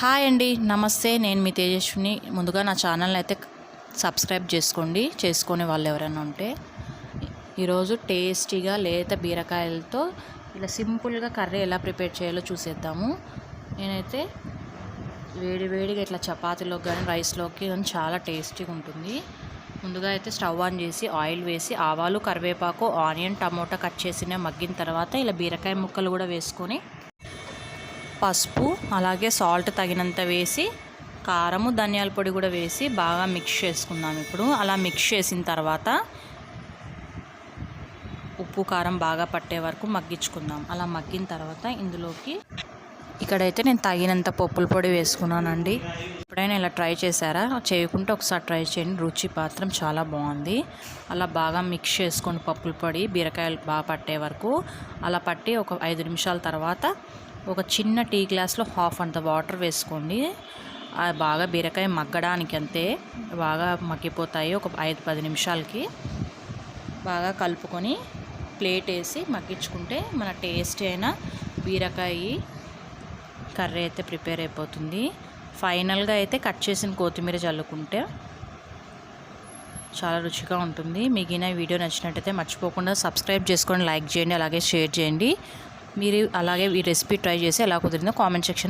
Hi అండి నమస్తే. నేను మీ తేజస్విని. ముందుగా నా ఛానల్ని అయితే సబ్స్క్రైబ్ చేసుకోండి. చేసుకునే వాళ్ళు ఎవరైనా ఉంటే ఈరోజు టేస్టీగా లేత బీరకాయలతో ఇలా సింపుల్గా కర్రీ ఎలా ప్రిపేర్ చేయాలో చూసేద్దాము. నేనైతే వేడి వేడిగా ఇట్లా చపాతీలోకి కానీ రైస్లోకి కానీ చాలా టేస్టీగా ఉంటుంది. ముందుగా అయితే స్టవ్ ఆన్ చేసి ఆయిల్ వేసి ఆవాలు కరివేపాకు ఆనియన్ టమోటా కట్ చేసిన మగ్గిన తర్వాత ఇలా బీరకాయ ముక్కలు కూడా వేసుకొని పసుపు అలాగే సాల్ట్ తగినంత వేసి కారము ధనియాల పొడి కూడా వేసి బాగా మిక్స్ చేసుకుందాం ఇప్పుడు. అలా మిక్స్ చేసిన తర్వాత ఉప్పు కారం బాగా పట్టే వరకు మగ్గించుకుందాం. అలా మగ్గిన తర్వాత ఇందులోకి ఇక్కడైతే నేను తగినంత పప్పుల పొడి వేసుకున్నానండి. ఎప్పుడైనా ఇలా ట్రై చేశారా? చేయకుంటే ఒకసారి ట్రై చేయండి. రుచి పాత్రం చాలా బాగుంది. అలా బాగా మిక్స్ చేసుకొని పప్పుల పొడి బీరకాయలు బాగా పట్టే వరకు అలా పట్టి ఒక ఐదు నిమిషాల తర్వాత ఒక చిన్న టీ గ్లాస్లో హాఫ్ అంత వాటర్ వేసుకోండి. అది బాగా బీరకాయ మగ్గడానికి అంతే. బాగా మగ్గిపోతాయి ఒక ఐదు పది నిమిషాలకి. బాగా కలుపుకొని ప్లేట్ వేసి మగ్గించుకుంటే మన టేస్ట్ అయిన బీరకాయ కర్రీ అయితే ప్రిపేర్ అయిపోతుంది. ఫైనల్గా అయితే కట్ చేసిన కొత్తిమీర చల్లుకుంటే చాలా రుచిగా ఉంటుంది. మీకు ఈ వీడియో నచ్చినట్టయితే మర్చిపోకుండా సబ్స్క్రైబ్ చేసుకొని లైక్ చేయండి అలాగే షేర్ చేయండి. మీరు అలాగే ఈ రెసిపీ ట్రై చేసి ఎలా కుదిరిందో కామెంట్ సెక్షన్